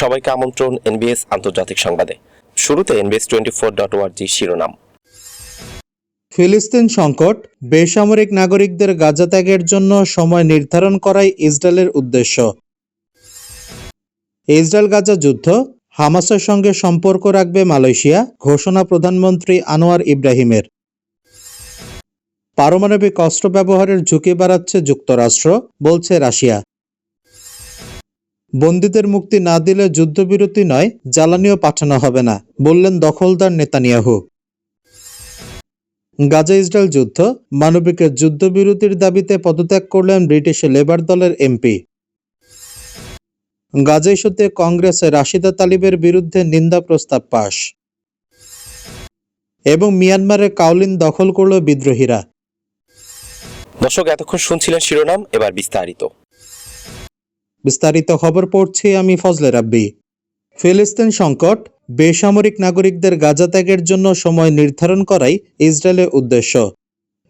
সবাইকে আমন্ত্রণ এনবিএস আন্তর্জাতিক সংবাদে। শুরুতে এনবিএস টোয়েন্টি ফোর ডট ওয়ার্জি শিরোনাম। ফিলিস্তিন সংকট, বেসামরিক নাগরিকদের গাজা ত্যাগের জন্য সময় নির্ধারণ করাই ইসরায়েলের উদ্দেশ্য। ইসরায়েল গাজা যুদ্ধ, হামাসের সঙ্গে সম্পর্ক রাখবে মালয়েশিয়া, ঘোষণা প্রধানমন্ত্রী আনোয়ার ইব্রাহিমের। পারমাণবিক অস্ত্র ব্যবহারের ঝুঁকি বাড়াচ্ছে যুক্তরাষ্ট্র, বলছে রাশিয়া। বন্দীদের মুক্তি না দিলে যুদ্ধবিরতি নয়, জ্বালানিও পাঠানো হবে না, বললেন দখলদার নেতানিয়াহু। গাজা ইসরায়েল যুদ্ধ, মানবিকের যুদ্ধবিরতির দাবিতে পদত্যাগ করলেন ব্রিটিশ লেবার দলের এমপি। গাজা ইস্যুতে কংগ্রেসে রাশিদা তালিবের বিরুদ্ধে নিন্দা প্রস্তাব পাশ এবং মিয়ানমারে কাউলিন দখল করল বিদ্রোহীরা। দর্শক, এতক্ষণ শুনছিলেন শিরোনাম, এবার বিস্তারিত। বিস্তারিত খবর পড়ছি আমি ফজলে রাব্বি। ফিলিস্তিন সংকট, বেসামরিক নাগরিকদের গাজা ত্যাগের জন্য সময় নির্ধারণ করাই ইসরায়েলের উদ্দেশ্য।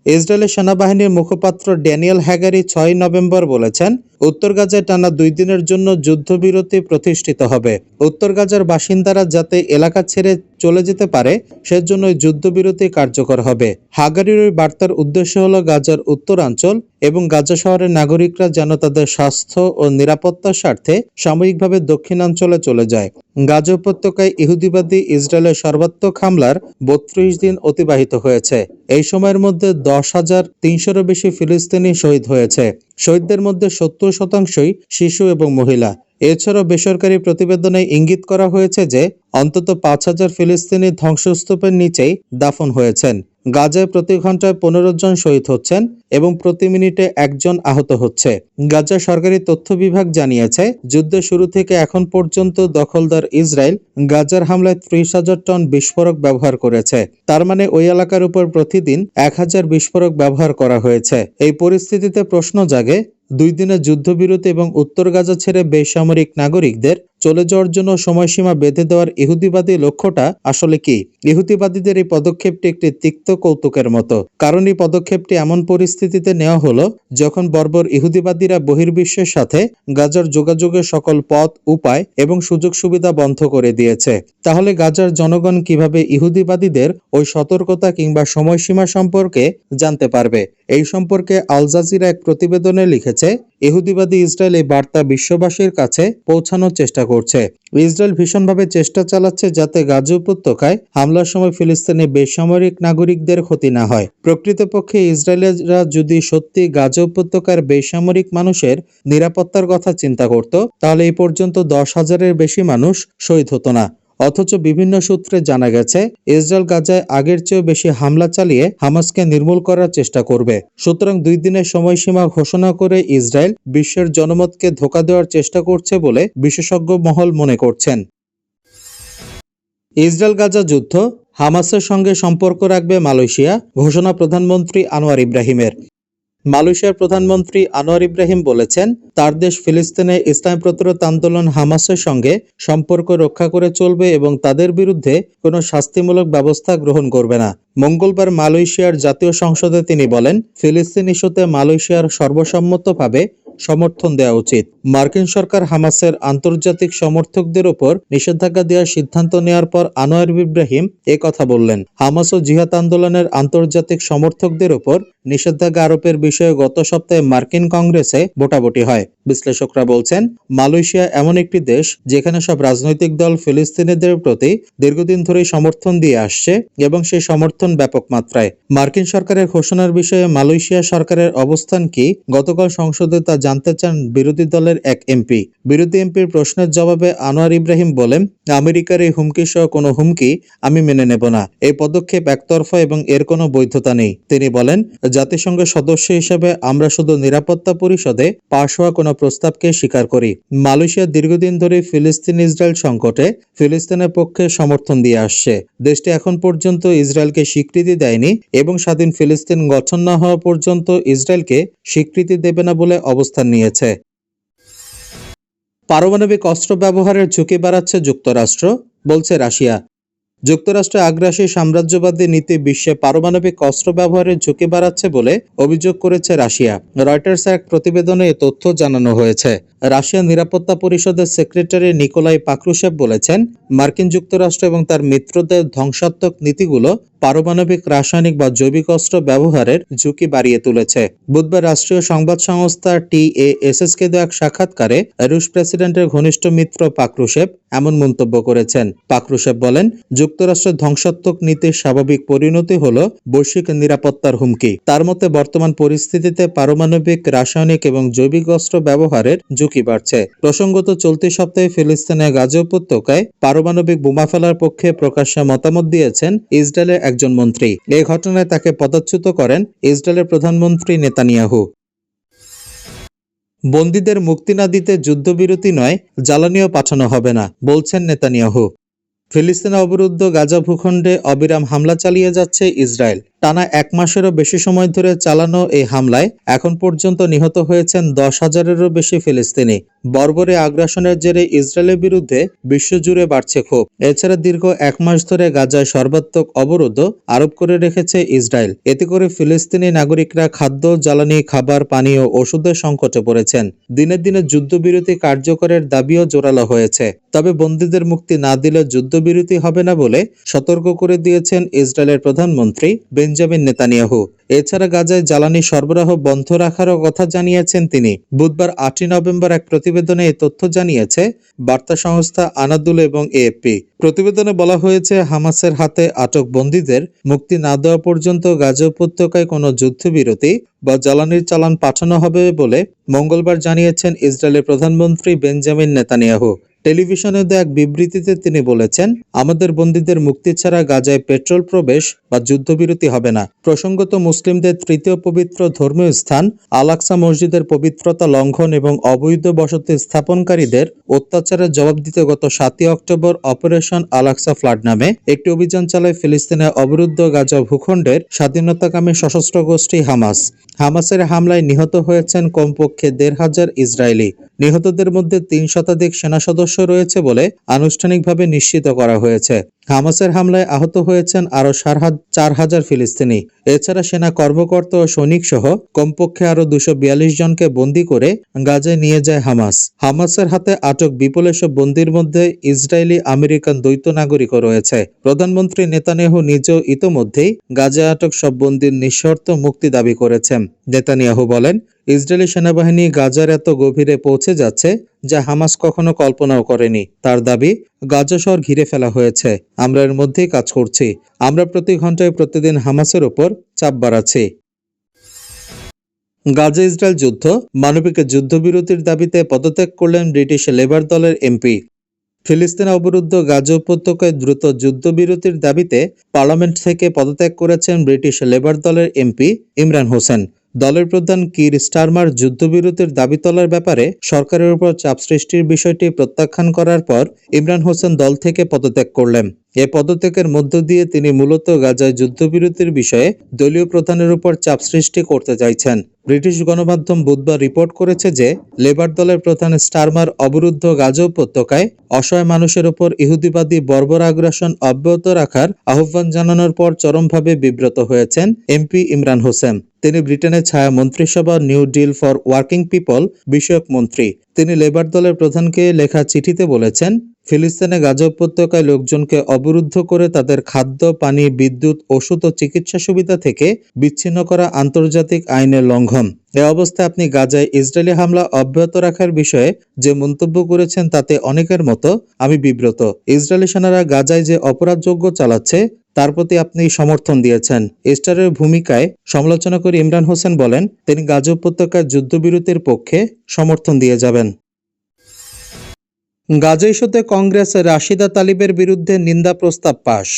ইসরায়েলের সেনাবাহিনীর মুখপাত্র ড্যানিয়েল হ্যাগারি ছয় নভেম্বর বলেছেন উত্তর গাজায় টানা দুই দিনের জন্য যুদ্ধবিরতি প্রতিষ্ঠিত হবে। উত্তর গাজার বাসিন্দারা যাতে এলাকা ছেড়ে চলে যেতে পারে সেজন্য যুদ্ধবিরতি কার্যকর হবে। হাগারির বার্তার উদ্দেশ্য হলো গাজার উত্তরাঞ্চল এবং গাজা শহরের নাগরিকরা যেন তাদের স্বাস্থ্য ও নিরাপত্তার স্বার্থে সাময়িকভাবে দক্ষিণাঞ্চলে চলে যায়। গাজা উপত্যকায় ইহুদিবাদী ইসরায়েলের সর্বাত্মক হামলার বত্রিশ দিন অতিবাহিত হয়েছে। এই সময়ের মধ্যে দশ হাজার তিনশোরও বেশি ফিলিস্তিনি শহীদ হয়েছে। শহীদদের মধ্যে সত্তর শতাংশই শিশু এবং মহিলা। এছাড়াও বেসরকারি প্রতিবেদনে ইঙ্গিত করা হয়েছে যে, অন্তত পাঁচ হাজার ফিলিস্তিনি ধ্বংসস্তূপের নিচেই দাফন হয়েছেন। গাজায় প্রতি ঘন্টায় পনেরো জন শহীদ হচ্ছেন এবং প্রতি মিনিটে একজন আহত হচ্ছে। গাজা সরকারি তথ্য বিভাগ জানিয়েছে, যুদ্ধের শুরু থেকে এখন পর্যন্ত দখলদার ইসরায়েল গাজার হামলায় ত্রিশ হাজার টন বিস্ফোরক ব্যবহার করেছে। তার মানে ওই এলাকার উপর প্রতিদিন এক হাজার বিস্ফোরক ব্যবহার করা হয়েছে। এই পরিস্থিতিতে প্রশ্ন জাগে দুই দিনের যুদ্ধবিরতি এবং উত্তর গাজা ছেড়ে বেসামরিক নাগরিকদের চলে যাওয়ার জন্য সময়সীমা বেঁধে দেওয়ার ইহুদিবাদী লক্ষ্যটা আসলে কি? ইহুদিবাদীদের এই পদক্ষেপটি একটি তিক্ত কৌতুকের মতো। কারণ এই পদক্ষেপটি এমন পরিস্থিতিতে নেওয়া হলো যখন বর্বর ইহুদিবাদীরা বহির্বিশ্বের সাথে গাজার যোগাযোগের সকল পথ, উপায় এবং সুযোগ সুবিধা বন্ধ করে দিয়েছে। তাহলে গাজার জনগণ কীভাবে ইহুদিবাদীদের ওই সতর্কতা কিংবা সময়সীমা সম্পর্কে জানতে পারবে? এই সম্পর্কে আল জাজিরা এক প্রতিবেদনে লিখেছে ইহুদিবাদী ইসরায়েল এই বার্তা বিশ্ববাসীর কাছে পৌঁছানোর চেষ্টা করছে। ইসরায়েল ভীষণভাবে চেষ্টা চালাচ্ছে যাতে গাজা উপত্যকায় হামলার সময় ফিলিস্তিনি বেসামরিক নাগরিকদের ক্ষতি না হয়। প্রকৃতপক্ষে ইসরায়েলেরা যদি সত্যি গাজা উপত্যকার বেসামরিক মানুষের নিরাপত্তার কথা চিন্তা করত, তাহলে এই পর্যন্ত দশ হাজারের বেশি মানুষ শহীদ হতো না। অথচ বিভিন্ন সূত্রে জানা গেছে, ইসরায়েল গাজায় আগের চেয়েও বেশি হামলা চালিয়ে হামাসকে নির্মূল করার চেষ্টা করবে। সুতরাং দুই দিনের সময়সীমা ঘোষণা করে ইসরায়েল বিশ্বের জনমতকে ধোকা দেওয়ার চেষ্টা করছে বলে বিশেষজ্ঞ মহল মনে করছেন। ইসরায়েল গাজা যুদ্ধ হামাসের সঙ্গে সম্পর্ক রাখবে মালয়েশিয়া, ঘোষণা প্রধানমন্ত্রী আনোয়ার ইব্রাহিমের। মালয়েশিয়ার প্রধানমন্ত্রী আনোয়ার ইব্রাহিম বলেছেন, তার দেশ ফিলিস্তিনে ইসলাম প্রতিরোধ আন্দোলন হামাসের সঙ্গে সম্পর্ক রক্ষা করে চলবে এবং তাদের বিরুদ্ধে কোনো শাস্তিমূলক ব্যবস্থা গ্রহণ করবে না। মঙ্গলবার মালয়েশিয়ার জাতীয় সংসদে তিনি বলেন, ফিলিস্তিন ইস্যুতে মালয়েশিয়ার সর্বসম্মতভাবে সমর্থন দেওয়া উচিত। মার্কিন সরকার হামাসের আন্তর্জাতিক সমর্থকদের ওপর নিষেধাজ্ঞা দেওয়ার সিদ্ধান্ত নেওয়ার পর আনোয়ার ইব্রাহিম এ কথা বললেন। হামাস ও জিহাদ আন্দোলনের আন্তর্জাতিক সমর্থকদের ওপর নিষেধাজ্ঞা আরোপের বিষয়ে গত সপ্তাহে মার্কিন কংগ্রেসে ভোটাভুটি হয়। বিশ্লেষকরা বলছেন, মালয়েশিয়া এমন একটি দেশ যেখানে সব রাজনৈতিক দল ফিলিস্তিনিদের প্রতি দীর্ঘদিন ধরেই সমর্থন দিয়ে আসছে এবং সেই সমর্থন ব্যাপক মাত্রায়। মার্কিন সরকারের ঘোষণার বিষয়ে মালয়েশিয়া সরকারের অবস্থান কি? গতকাল সংসদে তা জানতে চান বিরোধী দলের এক এমপি। বিরোধী এমপির প্রশ্নের জবাবে আনোয়ার ইব্রাহিম বলেন, আমেরিকার এই হুমকি সহ কোনো হুমকি আমি মেনে নেব না। এই পদক্ষেপ একতরফা এবং এর কোনো বৈধতা নেই। তিনি বলেন, জাতিসংঘের সদস্য হিসেবে আমরা শুধু নিরাপত্তা পরিষদে পাশ হওয়া কোনো প্রস্তাবকে স্বীকার করি। মালয়েশিয়া দীর্ঘদিন ধরে ফিলিস্তিন ইসরায়েল সংকটে ফিলিস্তিনের পক্ষে সমর্থন দিয়ে আসছে। দেশটি এখন পর্যন্ত ইসরায়েলকে স্বীকৃতি দেয়নি এবং স্বাধীন ফিলিস্তিন গঠন না হওয়া পর্যন্ত ইসরায়েলকে স্বীকৃতি দেবে না বলে অবস্থান নিয়েছে। পারমাণবিক অস্ত্র ব্যবহারের ঝুঁকি বাড়াচ্ছে যুক্তরাষ্ট্র, বলছে রাশিয়া। যুক্তরাষ্ট্র আগ্রাসী সাম্রাজ্যবাদী নীতি বিশ্বে পারমাণবিক অস্ত্র ব্যবহারের ঝুঁকি বাড়াচ্ছে বলে অভিযোগ করেছে রাশিয়া। রয়টার্স এক প্রতিবেদনে এ তথ্য জানানো হয়েছে। রাশিয়া নিরাপত্তা পরিষদের সেক্রেটারি নিকোলাই পাক্রুশেভ বলেছেন, মার্কিন যুক্তরাষ্ট্র এবং তার মিত্রদের ধ্বংসাত্মক নীতিগুলো পারমাণবিক, রাসায়নিক বা জৈবিক অস্ত্র ব্যবহারের ঝুঁকি বাড়িয়ে তুলেছে। বুধবার রাষ্ট্রীয় সংবাদ সংস্থা টিএএসএস কে দেওয়া এক সাক্ষাৎকারে রুশ প্রেসিডেন্টের ঘনিষ্ঠ মিত্র পাক্রুশেভ এমন মন্তব্য করেছেন। পাক্রুশেভ বলেন, যুক্তরাষ্ট্রের ধ্বংসাত্মক নীতির স্বাভাবিক পরিণতি হল বৈশ্বিক নিরাপত্তার হুমকি। তার মতে, বর্তমান পরিস্থিতিতে পারমাণবিক, রাসায়নিক এবং জৈবিক অস্ত্র ব্যবহারের ঝুঁকি বাড়ছে। প্রসঙ্গত, চলতি সপ্তাহে ফিলিস্তিনের গাজা উপত্যকায় পারমাণবিক বোমা ফেলার পক্ষে প্রকাশ্যে মতামত দিয়েছেন ইসরায়েলের একজন মন্ত্রী। এই ঘটনায় তাকে পদচ্যুত করেন ইসরায়েলের প্রধানমন্ত্রী নেতানিয়াহু। বন্দীদের মুক্তি না দিতে যুদ্ধবিরতি নয়, জ্বালানিও পাঠানো হবে না, বলছেন নেতানিয়াহু। ফিলিস্তিন অবরুদ্ধ গাজা ভূখণ্ডে অবিরাম হামলা চালিয়ে যাচ্ছে ইসরায়েল। টানা এক মাসেরও বেশি সময় ধরে চালানো এই হামলায় এখন পর্যন্ত নিহত হয়েছেন দশ হাজারেরও বেশি ফিলিস্তিনি। বর্বরে আগ্রাসনের জেরে ইসরায়েলের বিরুদ্ধে বিশ্বজুড়ে বাড়ছে ক্ষোভ। এছাড়া দীর্ঘ এক মাস ধরে গাজায় সর্বাত্মক অবরোধ আরোপ করে রেখেছে ইসরায়েল। এতে করে ফিলিস্তিনি নাগরিকরা খাদ্য, জ্বালানি, খাবার, পানি ও ওষুধের সংকটে পড়েছেন। দিনে দিনে যুদ্ধবিরতি কার্যকরের দাবিও জোরালো হয়েছে। তবে বন্দীদের মুক্তি না দিলে যুদ্ধবিরতি হবে না বলে সতর্ক করে দিয়েছেন ইসরায়েলের প্রধানমন্ত্রী বেঞ্জামিন নেতানিয়াহু। এছাড়া গাজায় জ্বালানি সরবরাহ বন্ধ রাখারও কথা জানিয়েছেন তিনি। বুধবার আটই নভেম্বর এক প্রতিবেদনে এই তথ্য জানিয়েছে বার্তা সংস্থা আনাদুল এবং এএফপি। প্রতিবেদনে বলা হয়েছে, হামাসের হাতে আটক বন্দীদের মুক্তি না দেওয়া পর্যন্ত গাজা উপত্যকায় কোনো যুদ্ধবিরতি বা জ্বালানির চালান পাঠানো হবে বলে মঙ্গলবার জানিয়েছেন ইসরায়েলের প্রধানমন্ত্রী বেঞ্জামিন নেতানিয়াহু। টেলিভিশনে দেওয়া এক বিবৃতিতে তিনি বলেছেন, আমাদের বন্দীদের মুক্তি ছাড়া গাজায় পেট্রোল প্রবেশ বা যুদ্ধবিরতি হবে না। প্রসঙ্গত মুসলিমদের তৃতীয় পবিত্র ধর্মীয় স্থান আলাক্সা মসজিদের পবিত্রতা লঙ্ঘন এবং অবৈধ বসতি স্থাপনকারীদের অত্যাচারের জবাব দিতে গত সাতই অক্টোবর অপারেশন আলাক্সা ফ্লাড নামে একটি অভিযান চালায় ফিলিস্তিনের অবরুদ্ধ গাজা ভূখণ্ডের স্বাধীনতাকামী সশস্ত্র গোষ্ঠী হামাস। হামাসের হামলায় নিহত হয়েছেন কমপক্ষে দেড় হাজার ইসরায়েলি। নিহতদের মধ্যে তিন শতাধিক সেনা সদস্য রয়েছে বলে আনুষ্ঠানিকভাবে নিশ্চিত করা হয়েছে। হামাসের হামলায় আহত হয়েছেন আরও চার হাজার ফিলিস্তিনি। এছাড়া সেনা কর্মকর্তা ও সৈনিক সহ কমপক্ষে আরও দুশো জনকে বন্দী করে গাজায় নিয়ে যায় হামাস। হামাসের হাতে আটক বিপুল এসব বন্দির মধ্যে ইসরায়েলি আমেরিকান দ্বৈত নাগরিকও রয়েছে। প্রধানমন্ত্রী নেতানিয়াহু নিজেও ইতোমধ্যেই গাজে আটক সব বন্দির নিঃশর্ত মুক্তি দাবি করেছেন। নেতানিয়াহু বলেন ইসরায়েলি সেনাবাহিনী গাজার এত গভীরে পৌঁছে যাচ্ছে যা হামাস কখনো কল্পনাও করেনি। তার দাবি, গাজা শহর ঘিরে ফেলা হয়েছে। আমরা এর মধ্যেই কাজ করছি। আমরা প্রতি ঘন্টায় প্রতিদিন হামাসের উপর চাপ বাড়াচ্ছি। গাজা ইসরায়েল যুদ্ধ, মানবিক যুদ্ধবিরতির দাবিতে পদত্যাগ করলেন ব্রিটিশ লেবার দলের এমপি। ফিলিস্তিন অবরুদ্ধ গাজা উপত্যকায় দ্রুত যুদ্ধবিরতির দাবিতে পার্লামেন্ট থেকে পদত্যাগ করেছেন ব্রিটিশ লেবার দলের এমপি ইমরান হোসেন। দলের প্রধান কির স্টারমার যুদ্ধবিরতির দাবি তোলার ব্যাপারে সরকারের উপর চাপ সৃষ্টির বিষয়টি প্রত্যাখ্যান করার পর ইমরান হোসেন দল থেকে পদত্যাগ করলেন। এ পদত্যাগের মধ্য দিয়ে তিনি মূলত গাজায় যুদ্ধবিরতির বিষয়ে দলীয় প্রধানের উপর চাপ সৃষ্টি করতে চাইছেন। ব্রিটিশ গণমাধ্যম বুধবার রিপোর্ট করেছে যে, লেবার দলের প্রধান স্টারমার অবরুদ্ধ গাজা উপত্যকায় অসহায় মানুষের উপর ইহুদিবাদী বর্বর আগ্রাসন অব্যাহত রাখার আহ্বান জানানোর পর চরমভাবে বিব্রত হয়েছেন এমপি ইমরান হোসেন। তিনি ব্রিটেনের ছায়া মন্ত্রিসভা new deal for working people বিষয়ক মন্ত্রী। তিনি লেবার দলের প্রধানকে লেখা চিঠিতে বলেছেন ফিলিস্তিনে গাজা উপত্যকায় লোকজনকে অবরুদ্ধ করে তাদের খাদ্য, পানি, বিদ্যুৎ, ওষুধ ও চিকিৎসা সুবিধা থেকে বিচ্ছিন্ন করা আন্তর্জাতিক আইনের লঙ্ঘন। এ অবস্থায় আপনি গাজায় ইসরায়েলি হামলা অব্যাহত রাখার বিষয়ে যে মন্তব্য করেছেন তাতে অনেকের মতো আমি বিব্রত। ইসরায়েলি সেনারা গাজায় যে অপরাধযোগ্য চালাচ্ছে, তার প্রতি আপনি সমর্থন দিয়েছেন। স্টারের ভূমিকায় সমালোচনা করে ইমরান হোসেন বলেন, তিনি গাজা উপত্যকার যুদ্ধবিরতির পক্ষে সমর্থন দিয়ে যাবেন। গাজা ইস্যুতে কংগ্রেস রাশিদা তালিবের বিরুদ্ধে নিন্দা প্রস্তাব পাশ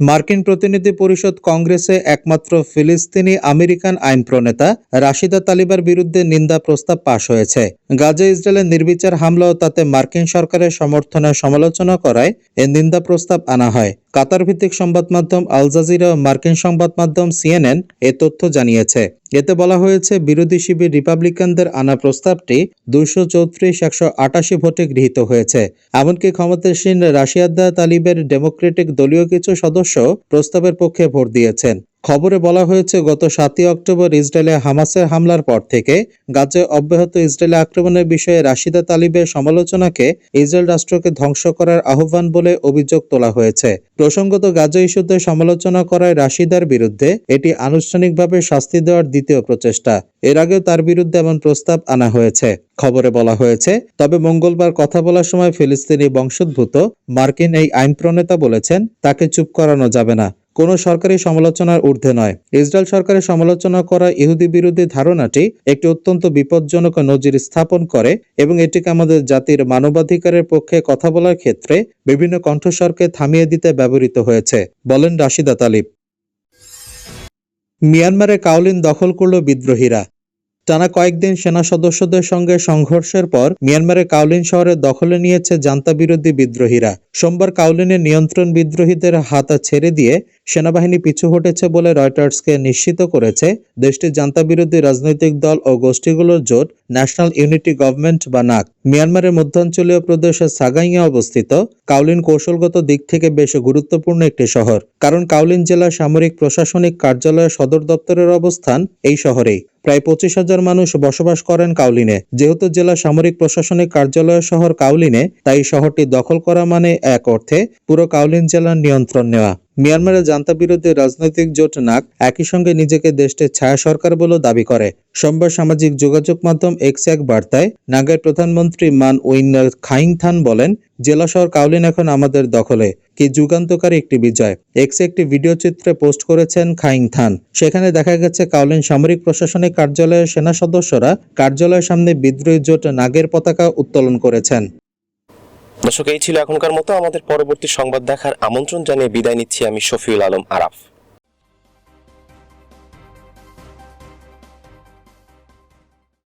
মার্কিন প্রতিনিধি পরিষদ কংগ্রেসে একমাত্র ফিলিস্তিনি আমেরিকান আইন প্রণেতা রাশিদা তালিবার বিরুদ্ধে নিন্দা প্রস্তাব পাশ হয়েছে। গাজা ইসরায়েলের নির্বিচার হামলা ও তাতে মার্কিন সরকারের সমর্থনে সমালোচনা করায় এ নিন্দা প্রস্তাব আনা হয়। কাতার ভিত্তিক সংবাদ মাধ্যম আল জাজিরা ও মার্কিন সংবাদ মাধ্যম সিএনএন এ তথ্য জানিয়েছে। এতে বলা হয়েছে, বিরোধী শিবির রিপাবলিকানদের আনা প্রস্তাবটি দুশো চৌত্রিশ, একশো আটাশি ভোটে গৃহীত হয়েছে। এমনকি ক্ষমতাসীন রাশিয়াদ্দা তালিবের ডেমোক্রেটিক দলীয় কিছু সদস্য প্রস্তাবের পক্ষে ভোট দিয়েছেন। খবরে বলা হয়েছে, গত সাতই অক্টোবর ইসরায়েলে হামাসের হামলার পর থেকে গাজায় অব্যাহত ইসরায়েলি আক্রমণের বিষয়ে রাশিদা তালিবের সমালোচনাকে ইসরায়েল রাষ্ট্রকে ধ্বংস করার আহ্বান বলে অভিযোগ তোলা হয়েছে। প্রসঙ্গত গাজা ইস্যুতে সমালোচনা করায় রাশিদার বিরুদ্ধে এটি আনুষ্ঠানিকভাবে শাস্তি দেওয়ার দ্বিতীয় প্রচেষ্টা। এর আগেও তার বিরুদ্ধে এমন প্রস্তাব আনা হয়েছে। খবরে বলা হয়েছে, তবে মঙ্গলবার কথা বলার সময় ফিলিস্তিনি বংশোদ্ভূত মার্কিন এই আইন প্রণেতা বলেছেন, তাকে চুপ করানো যাবে না। কোনো সরকারি সমালোচনার ঊর্ধ্বে নয়। ইসরায়েল সরকারের সমালোচনা করা ইহুদি বিরোধী ধারণাটি একটি অত্যন্ত বিপজ্জনক নজির স্থাপন করে এবং এটিকে আমাদের জাতির মানবাধিকারের পক্ষে কথা বলার ক্ষেত্রে বিভিন্ন কণ্ঠস্বরকে থামিয়ে দিতে ব্যবহৃত হয়েছে, বলেন রাশিদা তালিব। মিয়ানমারে কাউলিন দখল করল বিদ্রোহীরা। টানা কয়েকদিন সেনা সদস্যদের সঙ্গে সংঘর্ষের পর মিয়ানমারের কাউলিন শহরে দখলে নিয়েছে জান্তা বিরোধী বিদ্রোহীরা। সোমবার কাউলিনের নিয়ন্ত্রণ বিদ্রোহীদের হাতা ছেড়ে দিয়ে সেনাবাহিনী পিছু হটেছে বলে রয়টার্সকে নিশ্চিত করেছে। দেশটির জান্তা বিরোধী রাজনৈতিক দল ও গোষ্ঠীগুলোর জোট ন্যাশনাল ইউনিটি গভর্নমেন্ট বা নাক মিয়ানমারের মধ্যাঞ্চলীয় প্রদেশের সাগাইয়া অবস্থিত কাউলিন কৌশলগত দিক থেকে বেশ গুরুত্বপূর্ণ একটি শহর। কারণ কাউলিন জেলার সামরিক প্রশাসনিক কার্যালয়ের সদর দপ্তরের অবস্থান এই শহরেই। প্রায় পঁচিশ হাজার মানুষ বসবাস করেন কাউলিনে। যেহেতু জেলা সামরিক প্রশাসনিক কার্যালয় শহর কাউলিনে, তাই শহরটি দখল করা মানে এক অর্থে পুরো কাউলিন জেলার নিয়ন্ত্রণ নেওয়া। মিয়ানমারের জান্তা বিরোধী রাজনৈতিক জোট নাক একই সঙ্গে নিজেকে দেশটির ছায়া সরকার বলেও দাবি করে। সোমবার সামাজিক যোগাযোগ মাধ্যম এক্স এক বার্তায় নাগের প্রধানমন্ত্রী মান উইন খাইংথান বলেন, জেলা শহর কাউলিন এখন আমাদের দখলে। কি যুগান্তকারী একটি বিজয়? এক্স একটি ভিডিও চিত্রে পোস্ট করেছেন খাইং থান। সেখানে দেখা গেছে কাউলিন সামরিক প্রশাসনিক কার্যালয়ের সেনা সদস্যরা কার্যালয়ের সামনে বিদ্রোহী জোট নাগের পতাকা উত্তোলন করেছেন। দর্শক, এই ছিল এখনকার মতো। আমাদের পরবর্তী সংবাদ দেখার আমন্ত্রণ জানিয়ে বিদায় নিচ্ছি আমি শফিউল আলম আরাফ।